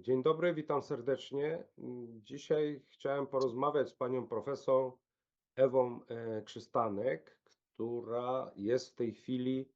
Dzień dobry, witam serdecznie. Dzisiaj chciałem porozmawiać z panią profesor Ewą e, Krzystanek, która jest w tej chwili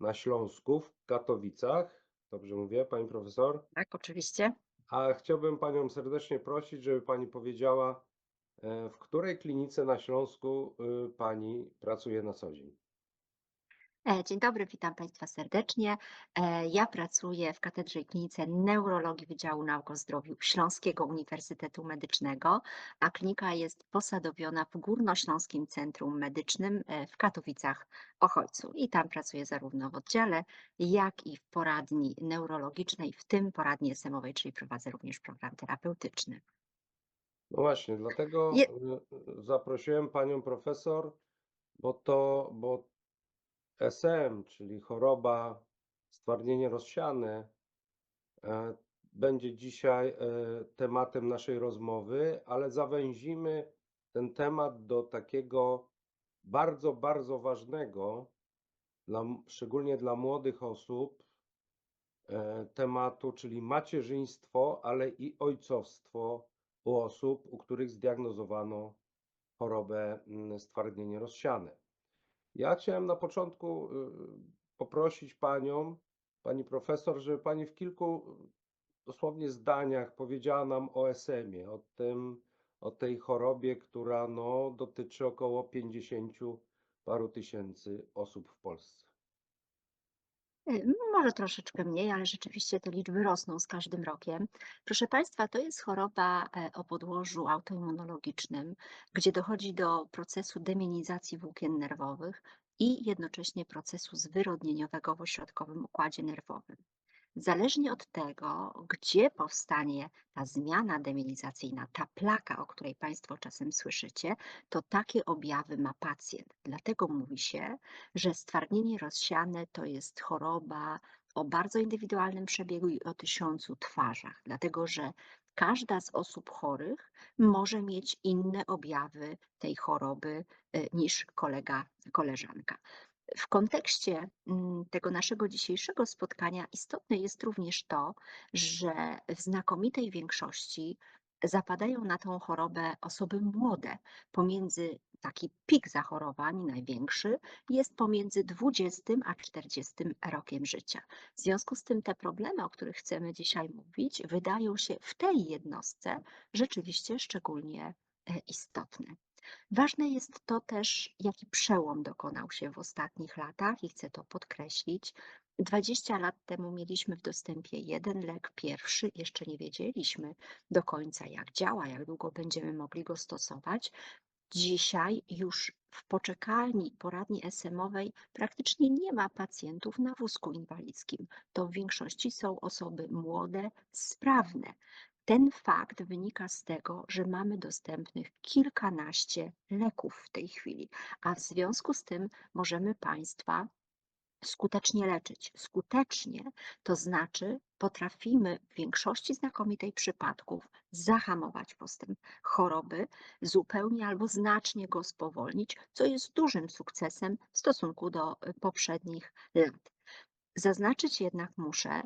na Śląsku, w Katowicach. Dobrze mówię, pani profesor? Tak, oczywiście. A chciałbym panią serdecznie prosić, żeby pani powiedziała, e, w której klinice na Śląsku y, pani pracuje na co dzień. E, Dzień dobry, witam Państwa serdecznie. E, Ja pracuję w Katedrze i Klinice Neurologii Wydziału Nauk o Zdrowiu Śląskiego Uniwersytetu Medycznego, a klinika jest posadowiona w Górnośląskim Centrum Medycznym e, w Katowicach Ochojcu. I tam pracuję zarówno w oddziale, jak i w poradni neurologicznej, w tym poradni SM-owej, czyli prowadzę również program terapeutyczny. No właśnie, dlatego Je- zaprosiłem panią profesor, bo to, bo SM, czyli choroba stwardnienie rozsiane, e, będzie dzisiaj e, tematem naszej rozmowy, ale zawęzimy ten temat do takiego bardzo, bardzo ważnego, dla, szczególnie dla młodych osób, e, tematu, czyli macierzyństwo, ale i ojcowstwo u osób, u których zdiagnozowano chorobę stwardnienie rozsiane. Ja chciałem na początku y, poprosić panią, pani profesor, żeby pani w kilku y, dosłownie zdaniach powiedziała nam o SM-ie, o tym, o tej chorobie, która no, dotyczy około 50 paru tysięcy osób w Polsce. Y, Może troszeczkę mniej, ale rzeczywiście te liczby rosną z każdym rokiem. Proszę Państwa, to jest choroba e, o podłożu autoimmunologicznym, gdzie dochodzi do procesu demienizacji włókien nerwowych i jednocześnie procesu zwyrodnieniowego w ośrodkowym układzie nerwowym. Zależnie od tego, gdzie powstanie ta zmiana deminizacyjna, ta plaka, o której Państwo czasem słyszycie, to takie objawy ma pacjent. Dlatego mówi się, że stwardnienie rozsiane to jest choroba o bardzo indywidualnym przebiegu i o tysiącu twarzach, dlatego że każda z osób chorych może mieć inne objawy tej choroby y, niż kolega, koleżanka. W kontekście mm, tego naszego dzisiejszego spotkania istotne jest również to, że w znakomitej większości zapadają na tą chorobę osoby młode. Pomiędzy taki pik zachorowań największy jest pomiędzy 20 a 40 rokiem życia. W związku z tym te problemy, o których chcemy dzisiaj mówić, wydają się w tej jednostce rzeczywiście szczególnie e, istotne. Ważne jest to też, jaki przełom dokonał się w ostatnich latach i chcę to podkreślić. 20 lat temu mieliśmy w dostępie jeden lek, pierwszy, jeszcze nie wiedzieliśmy do końca, jak działa, jak długo będziemy mogli go stosować. Dzisiaj już w poczekalni poradni SM-owej praktycznie nie ma pacjentów na wózku inwalidzkim. To w większości są osoby młode, sprawne. Ten fakt wynika z tego, że mamy dostępnych kilkanaście leków w tej chwili, a w związku z tym możemy Państwa skutecznie leczyć. Skutecznie to znaczy potrafimy w większości znakomitej przypadków zahamować postęp choroby, zupełnie albo znacznie go spowolnić, co jest dużym sukcesem w stosunku do poprzednich lat. Zaznaczyć jednak muszę,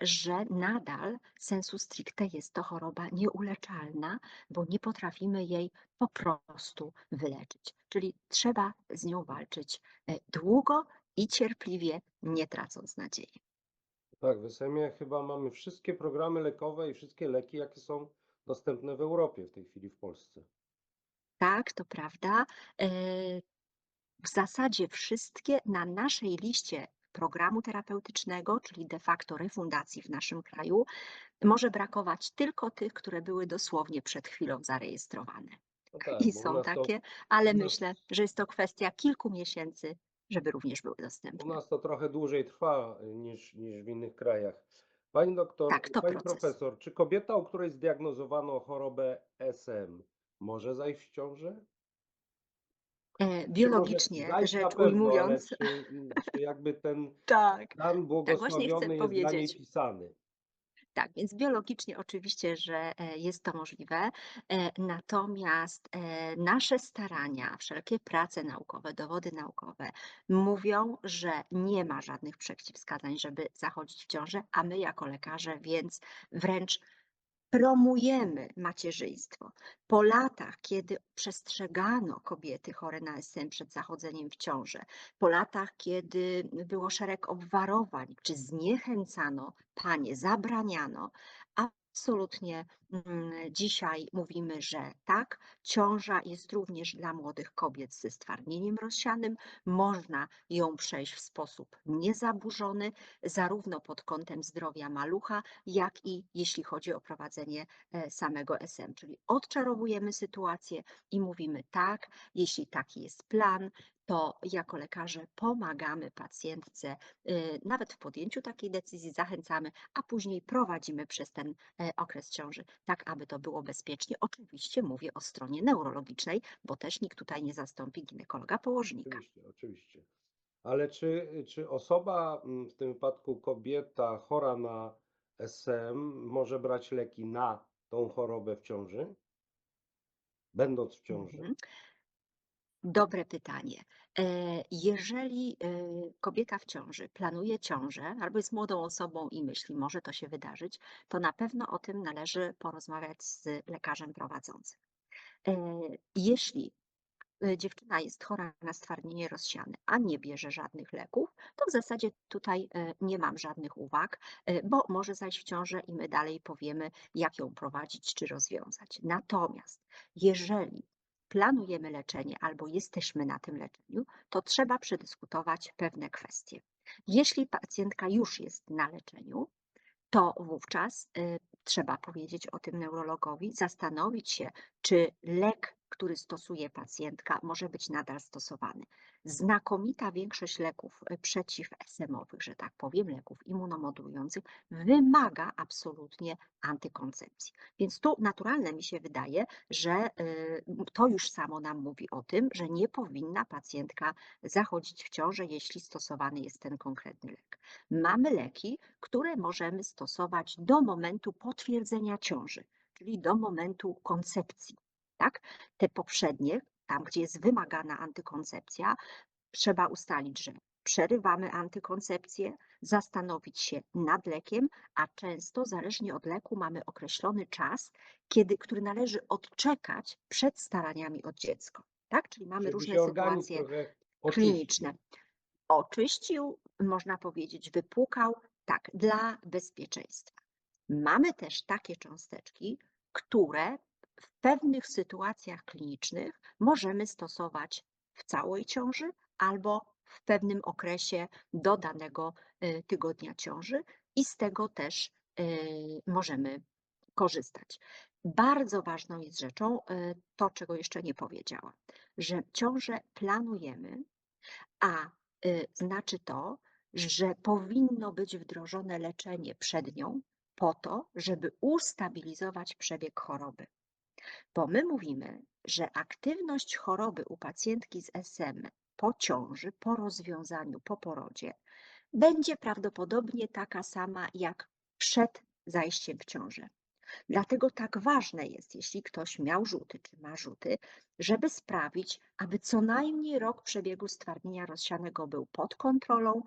że nadal sensu stricte jest to choroba nieuleczalna, bo nie potrafimy jej po prostu wyleczyć. Czyli trzeba z nią walczyć e, długo i cierpliwie, nie tracąc nadziei. Tak, w SM-ie chyba mamy wszystkie programy lekowe i wszystkie leki, jakie są dostępne w Europie w tej chwili w Polsce. Tak, to prawda. E, W zasadzie wszystkie na naszej liście programu terapeutycznego, czyli de facto refundacji w naszym kraju, może brakować tylko tych, które były dosłownie przed chwilą zarejestrowane. No tak, I u są to, takie, ale u nas- myślę, że jest to kwestia kilku miesięcy, żeby również były u dostępne. nas to trochę dłużej trwa y, niż, niż w innych krajach. Pani doktor, Tak, pani proces. profesor, czy kobieta, u której zdiagnozowano chorobę SM, może zajść w ciążę? E, Biologicznie rzecz pewno, ujmując, czy, czy jakby ten tak, plan tak właśnie chcę błogosławiony jest dla niej powiedzieć. pisany? Tak, więc biologicznie oczywiście, że e, jest to możliwe, e, natomiast nasze starania, wszelkie prace naukowe, dowody naukowe mówią, że nie ma żadnych przeciwwskazań, żeby zachodzić w ciążę, a my jako lekarze więc wręcz promujemy macierzyństwo. Po latach, kiedy przestrzegano kobiety chore na SM przed zachodzeniem w ciążę, po latach, kiedy było szereg obwarowań, czy zniechęcano panie, zabraniano, absolutnie mm, dzisiaj mówimy, że tak, ciąża jest również dla młodych kobiet ze stwardnieniem rozsianym. Można ją przejść w sposób niezaburzony, zarówno pod kątem zdrowia malucha, jak i jeśli chodzi o prowadzenie e, samego SM. Czyli odczarowujemy sytuację i mówimy tak, jeśli taki jest plan, to jako lekarze pomagamy pacjentce y, nawet w podjęciu takiej decyzji, zachęcamy, a później prowadzimy przez ten e, okres ciąży, tak aby to było bezpiecznie. Oczywiście mówię o stronie neurologicznej, bo też nikt tutaj nie zastąpi ginekologa położnika. Oczywiście, oczywiście. Ale czy, czy osoba, mm, w tym wypadku kobieta chora na SM, może brać leki na tą chorobę w ciąży? Będąc w ciąży? Mhm. Dobre pytanie. E, Jeżeli e, kobieta w ciąży planuje ciążę albo jest młodą osobą i myśli, może to się wydarzyć, to na pewno o tym należy porozmawiać z lekarzem prowadzącym. E, Jeśli dziewczyna jest chora na stwardnienie rozsiane, a nie bierze żadnych leków, to w zasadzie tutaj nie mam żadnych uwag, bo może zajść w ciążę i my dalej powiemy, jak ją prowadzić czy rozwiązać. Natomiast jeżeli planujemy leczenie albo jesteśmy na tym leczeniu, to trzeba przedyskutować pewne kwestie. Jeśli pacjentka już jest na leczeniu, to wówczas y, trzeba powiedzieć o tym neurologowi, zastanowić się, czy lek, który stosuje pacjentka, może być nadal stosowany. Znakomita większość leków y, przeciw-SM-owych, że tak powiem, leków immunomodulujących, wymaga absolutnie antykoncepcji. Więc tu naturalne mi się wydaje, że y, to już samo nam mówi o tym, że nie powinna pacjentka zachodzić w ciążę, jeśli stosowany jest ten konkretny lek. Mamy leki, które możemy stosować do momentu potwierdzenia ciąży, czyli do momentu koncepcji. Tak? Te poprzednie, tam gdzie jest wymagana antykoncepcja, trzeba ustalić, że przerywamy antykoncepcję, zastanowić się nad lekiem, a często zależnie od leku mamy określony czas, kiedy, który należy odczekać przed staraniami o dziecko. Tak? Czyli mamy Żeby różne sytuacje kliniczne. Oczyścił, można powiedzieć, wypłukał, tak, dla bezpieczeństwa. Mamy też takie cząsteczki, które w pewnych sytuacjach klinicznych możemy stosować w całej ciąży albo w pewnym okresie do danego y, tygodnia ciąży i z tego też y, możemy korzystać. Bardzo ważną jest rzeczą y, to, czego jeszcze nie powiedziałam, że ciążę planujemy, a znaczy to, że powinno być wdrożone leczenie przed nią po to, żeby ustabilizować przebieg choroby. Bo my mówimy, że aktywność choroby u pacjentki z SM po ciąży, po rozwiązaniu, po porodzie będzie prawdopodobnie taka sama jak przed zajściem w ciążę. Dlatego tak ważne jest, jeśli ktoś miał rzuty czy ma rzuty, żeby sprawić, aby co najmniej rok przebiegu stwardnienia rozsianego był pod kontrolą,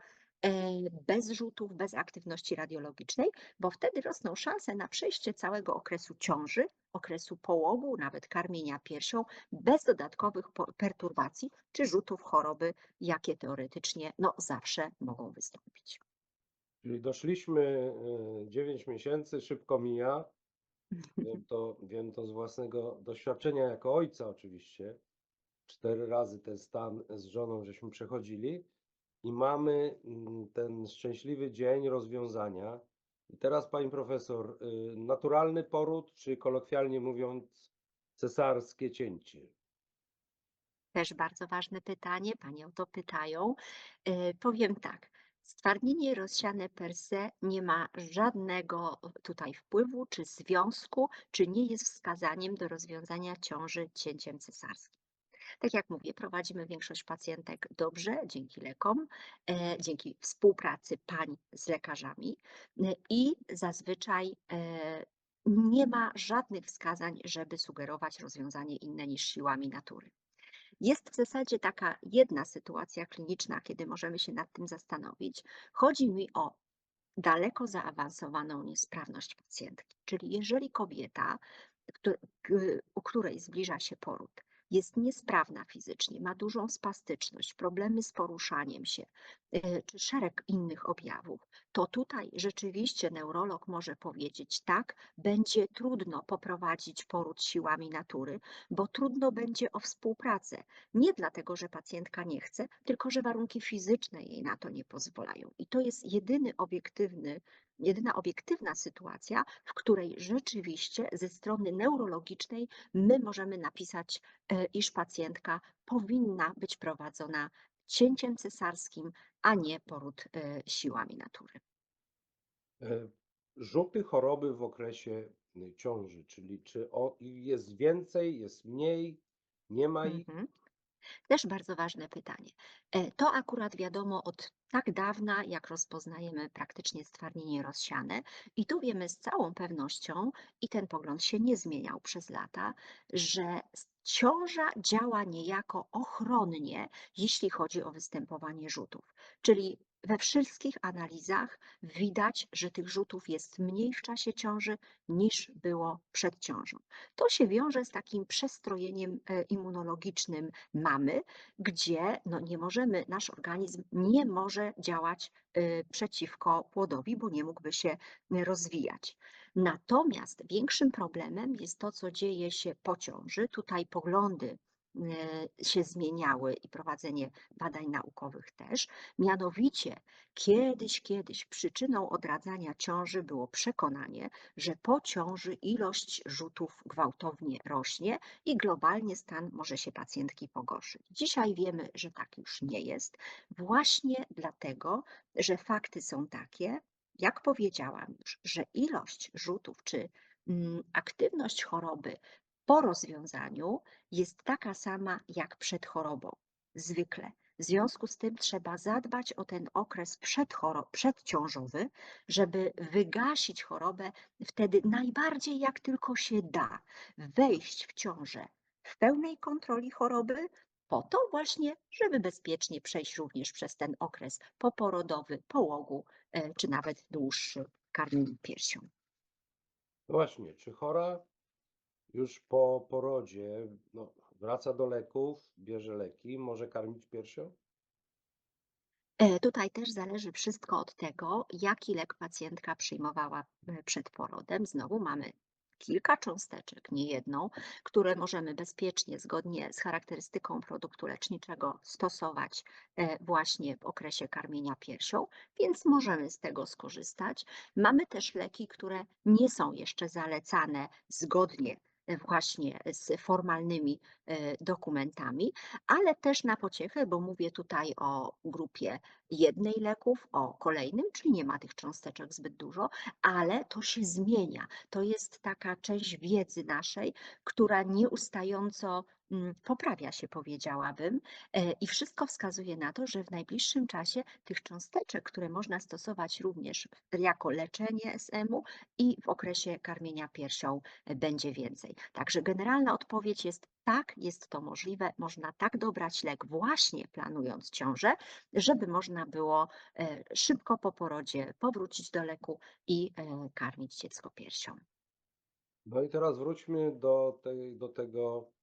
bez rzutów, bez aktywności radiologicznej, bo wtedy rosną szanse na przejście całego okresu ciąży, okresu połogu, nawet karmienia piersią, bez dodatkowych perturbacji czy rzutów choroby, jakie teoretycznie no, zawsze mogą wystąpić. Czyli doszliśmy 9 miesięcy, szybko mija. Wiem to, wiem to z własnego doświadczenia jako ojca oczywiście. Cztery razy ten stan z żoną żeśmy przechodzili i mamy mm, ten szczęśliwy dzień rozwiązania. I teraz pani profesor, y, naturalny poród, czy kolokwialnie mówiąc cesarskie cięcie? Też bardzo ważne pytanie, Panie o to pytają. E, Powiem tak, stwardnienie rozsiane per se nie ma żadnego tutaj wpływu czy związku, czy nie jest wskazaniem do rozwiązania ciąży cięciem cesarskim. Tak jak mówię, prowadzimy większość pacjentek dobrze, dzięki lekom, e, dzięki współpracy pań z lekarzami e, i zazwyczaj e, nie ma żadnych wskazań, żeby sugerować rozwiązanie inne niż siłami natury. Jest w zasadzie taka jedna sytuacja kliniczna, kiedy możemy się nad tym zastanowić. Chodzi mi o daleko zaawansowaną niesprawność pacjentki. Czyli jeżeli kobieta, u której zbliża się poród, jest niesprawna fizycznie, ma dużą spastyczność, problemy z poruszaniem się, y, czy szereg innych objawów, to tutaj rzeczywiście neurolog może powiedzieć tak, będzie trudno poprowadzić poród siłami natury, bo trudno będzie o współpracę. Nie dlatego, że pacjentka nie chce, tylko że warunki fizyczne jej na to nie pozwalają. I to jest jedyny obiektywny, jedyna obiektywna sytuacja, w której rzeczywiście ze strony neurologicznej my możemy napisać, e, iż pacjentka powinna być prowadzona cięciem cesarskim, a nie poród e, siłami natury. E, Rzuty choroby w okresie ciąży, czyli czy o, jest więcej, jest mniej, nie ma ich? Mhm. Też bardzo ważne pytanie. E, To akurat wiadomo od tak dawna, jak rozpoznajemy praktycznie stwardnienie rozsiane, i tu wiemy z całą pewnością, i ten pogląd się nie zmieniał przez lata, że ciąża działa niejako ochronnie, jeśli chodzi o występowanie rzutów. Czyli we wszystkich analizach widać, że tych rzutów jest mniej w czasie ciąży niż było przed ciążą. To się wiąże z takim przestrojeniem e, immunologicznym mamy, gdzie no nie możemy, nasz organizm nie może działać y, przeciwko płodowi, bo nie mógłby się y, rozwijać. Natomiast większym problemem jest to, co dzieje się po ciąży. Tutaj poglądy się zmieniały i prowadzenie badań naukowych też. Mianowicie, kiedyś, kiedyś przyczyną odradzania ciąży było przekonanie, że po ciąży ilość rzutów gwałtownie rośnie i globalnie stan może się pacjentki pogorszyć. Dzisiaj wiemy, że tak już nie jest, właśnie dlatego, że fakty są takie, jak powiedziałam już, że ilość rzutów czy mm, aktywność choroby po rozwiązaniu jest taka sama jak przed chorobą. Zwykle. W związku z tym trzeba zadbać o ten okres przedciążowy, żeby wygasić chorobę wtedy najbardziej jak tylko się da, wejść w ciążę w pełnej kontroli choroby, po to właśnie, żeby bezpiecznie przejść również przez ten okres poporodowy, połogu, e, czy nawet dłuższy karmieniu piersią. Właśnie, czy chora już po porodzie no, wraca do leków, bierze leki, może karmić piersią? E, Tutaj też zależy wszystko od tego, jaki lek pacjentka przyjmowała e, przed porodem. Znowu mamy kilka cząsteczek, nie jedną, które możemy bezpiecznie, zgodnie z charakterystyką produktu leczniczego stosować e, właśnie w okresie karmienia piersią, więc możemy z tego skorzystać. Mamy też leki, które nie są jeszcze zalecane zgodnie właśnie z formalnymi e, dokumentami, ale też na pociechę, bo mówię tutaj o grupie jednej leków, o kolejnym, czyli nie ma tych cząsteczek zbyt dużo, ale to się zmienia. To jest taka część wiedzy naszej, która nieustająco poprawia się, powiedziałabym, e, i wszystko wskazuje na to, że w najbliższym czasie tych cząsteczek, które można stosować również jako leczenie SM-u i w okresie karmienia piersią e, będzie więcej. Także generalna odpowiedź jest tak, jest to możliwe. Można tak dobrać lek właśnie planując ciążę, żeby można było e, szybko po porodzie powrócić do leku i karmić dziecko piersią. No i teraz wróćmy do, tej, do tego mm,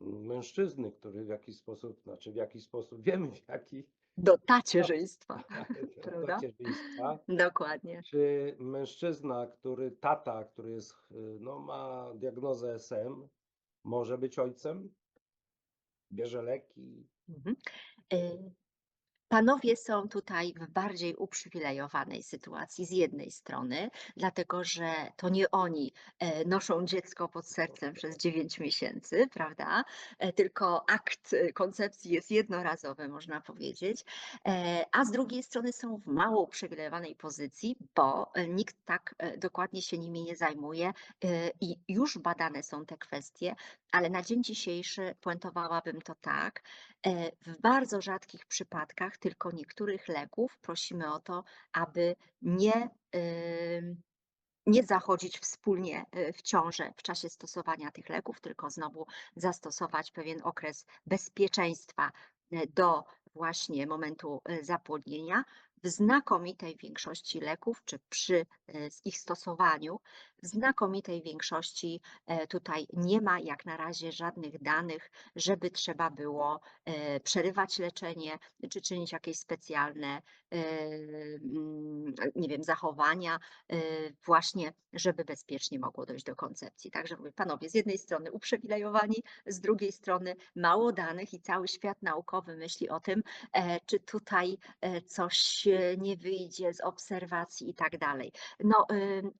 mężczyzny, który w jakiś sposób, znaczy w jaki sposób, wiemy w jaki, Do tacierzyństwa, do prawda? tacierzyństwa. Dokładnie. Czy mężczyzna, który, tata, który jest, y, no, ma diagnozę SM, może być ojcem? Bierze leki? Mhm. Panowie są tutaj w bardziej uprzywilejowanej sytuacji z jednej strony, dlatego że to nie oni e, noszą dziecko pod sercem przez 9 miesięcy, prawda? E, Tylko akt e, koncepcji jest jednorazowy, można powiedzieć. A z drugiej strony są w mało uprzywilejowanej pozycji, bo nikt tak dokładnie się nimi nie zajmuje i już badane są te kwestie, ale na dzień dzisiejszy puentowałabym to tak, E, W bardzo rzadkich przypadkach tylko niektórych leków prosimy o to, aby nie, nie zachodzić wspólnie y, w ciążę w czasie stosowania tych leków, tylko znowu zastosować pewien okres bezpieczeństwa y, do właśnie momentu zapłodnienia. W znakomitej większości leków, czy przy y, ich stosowaniu, w znakomitej większości e, tutaj nie ma jak na razie żadnych danych, żeby trzeba było e, przerywać leczenie, czy czynić jakieś specjalne, e, mm, nie wiem, zachowania, e, właśnie, żeby bezpiecznie mogło dojść do koncepcji. Także mówię, panowie, z jednej strony uprzywilejowani, z drugiej strony mało danych i cały świat naukowy myśli o tym, e, czy tutaj e, coś e, nie wyjdzie z obserwacji i tak dalej. No,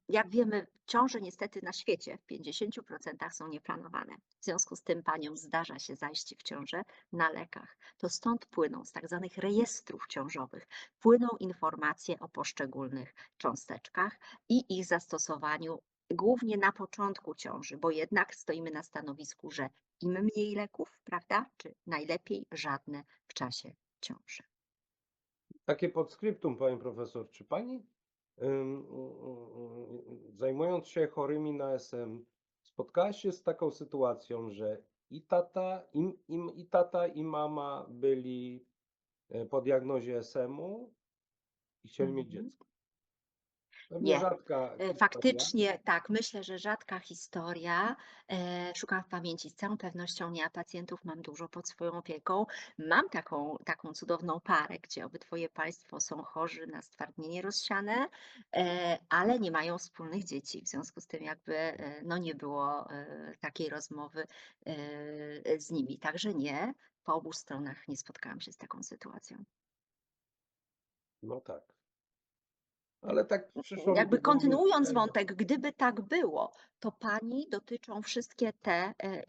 jak wiemy, ciąże niestety na świecie w 50% są nieplanowane. W związku z tym paniom zdarza się zajście w ciążę na lekach. To stąd płyną z tak zwanych rejestrów ciążowych, płyną informacje o poszczególnych cząsteczkach i ich zastosowaniu głównie na początku ciąży, bo jednak stoimy na stanowisku, że im mniej leków, prawda, czy najlepiej żadne w czasie ciąży. Takie podskryptum, pani profesor, czy pani zajmując się chorymi na SM, spotkała się z taką sytuacją, że i tata, i, tata, i mama byli e, po diagnozie SM-u i chcieli mieć Mhm. dziecko? Nie. rzadka E, historia. Faktycznie, tak, myślę, że rzadka historia. E, Szukam w pamięci, z całą pewnością nie, a pacjentów mam dużo pod swoją opieką. Mam taką, taką cudowną parę, gdzie obydwoje państwo są chorzy na stwardnienie rozsiane, e, ale nie mają wspólnych dzieci. W związku z tym jakby no nie było takiej rozmowy z nimi. Także nie, po obu stronach nie spotkałam się z taką sytuacją. No tak. Ale tak przyszło Jakby kontynuując wątek, gdyby tak było, to pani dotyczą wszystkie te e, e,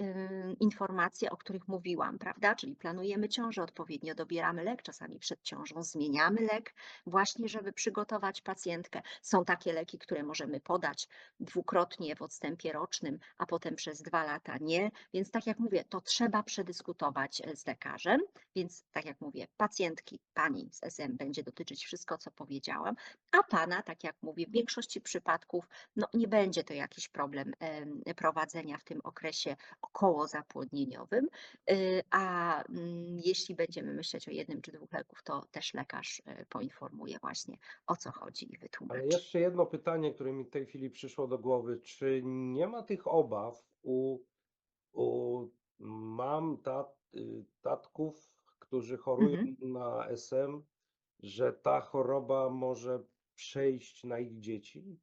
informacje, o których mówiłam, prawda? Czyli planujemy ciążę, odpowiednio dobieramy lek, czasami przed ciążą zmieniamy lek, właśnie żeby przygotować pacjentkę. Są takie leki, które możemy podać dwukrotnie w odstępie rocznym, a potem przez dwa lata nie. Więc tak jak mówię, to trzeba przedyskutować e, z lekarzem. Więc tak jak mówię, pacjentki, pani z SM będzie dotyczyć wszystko, co powiedziałam, a tak jak mówię, w większości przypadków no, nie będzie to jakiś problem em, prowadzenia w tym okresie okołozapłodnieniowym, y, a mm, jeśli będziemy myśleć o jednym czy dwóch leków, to też lekarz y, poinformuje właśnie o co chodzi i Ale wytłumaczy. jeszcze jedno pytanie, które mi w tej chwili przyszło do głowy. Czy nie ma tych obaw u, u mam, tat, y, tatków, którzy chorują Mhm. na SM, że ta choroba może przejść na ich dzieci?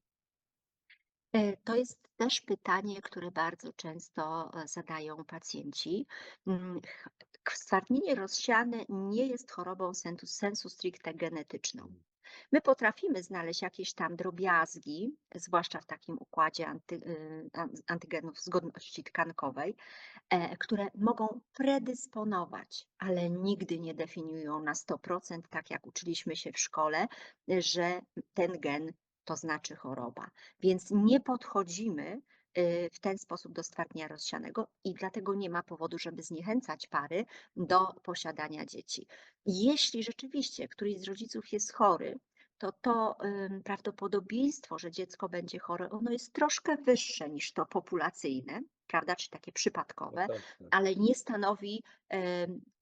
E, To jest też pytanie, które bardzo często e, zadają pacjenci. Mm, Stwardnienie rozsiane nie jest chorobą sensu, sensu stricte genetyczną. My potrafimy znaleźć jakieś tam drobiazgi, zwłaszcza w takim układzie anty, y, an- antygenów zgodności tkankowej, e, które mogą predysponować, ale nigdy nie definiują na 100%, tak jak uczyliśmy się w szkole, że ten gen to znaczy choroba. Więc nie podchodzimy w ten sposób do stwardnienia rozsianego i dlatego nie ma powodu, żeby zniechęcać pary do posiadania dzieci. Jeśli rzeczywiście któryś z rodziców jest chory, to to prawdopodobieństwo, że dziecko będzie chore, ono jest troszkę wyższe niż to populacyjne, prawda, czy takie przypadkowe, Tak, tak. ale nie stanowi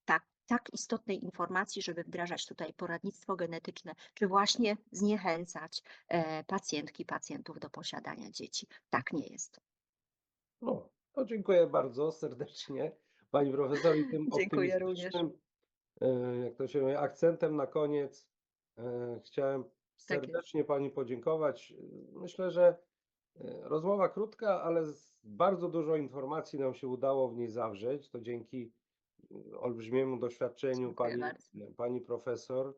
tak, tak istotnej informacji, żeby wdrażać tutaj poradnictwo genetyczne, czy właśnie zniechęcać e, pacjentki, pacjentów do posiadania dzieci. Tak nie jest. No, to dziękuję bardzo serdecznie pani profesor i tym Dziękuję również. e, jak to się mówi, akcentem na koniec e, chciałem Tak serdecznie pani podziękować. Myślę, że rozmowa krótka, ale bardzo dużo informacji nam się udało w niej zawrzeć. To dzięki olbrzymiemu doświadczeniu Dziękuję pani, bardzo. pani profesor.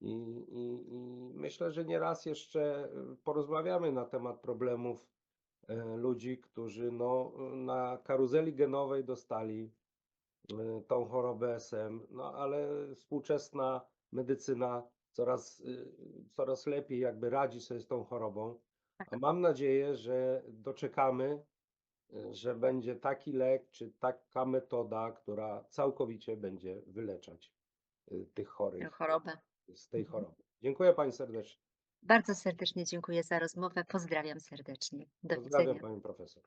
I, i, I myślę, że nie raz jeszcze y, porozmawiamy na temat problemów e, ludzi, którzy no, na karuzeli genowej dostali y, tą chorobę SM, no ale współczesna medycyna coraz, y, coraz lepiej jakby radzi sobie z tą chorobą. Tak. A mam nadzieję, że doczekamy, y, że będzie taki lek czy taka metoda, która całkowicie będzie wyleczać y, tych chorych chorobę. z tej Mhm. choroby. Dziękuję Pani serdecznie. Bardzo serdecznie dziękuję za rozmowę. Pozdrawiam serdecznie. Do Pozdrawiam widzenia. Panią Profesor.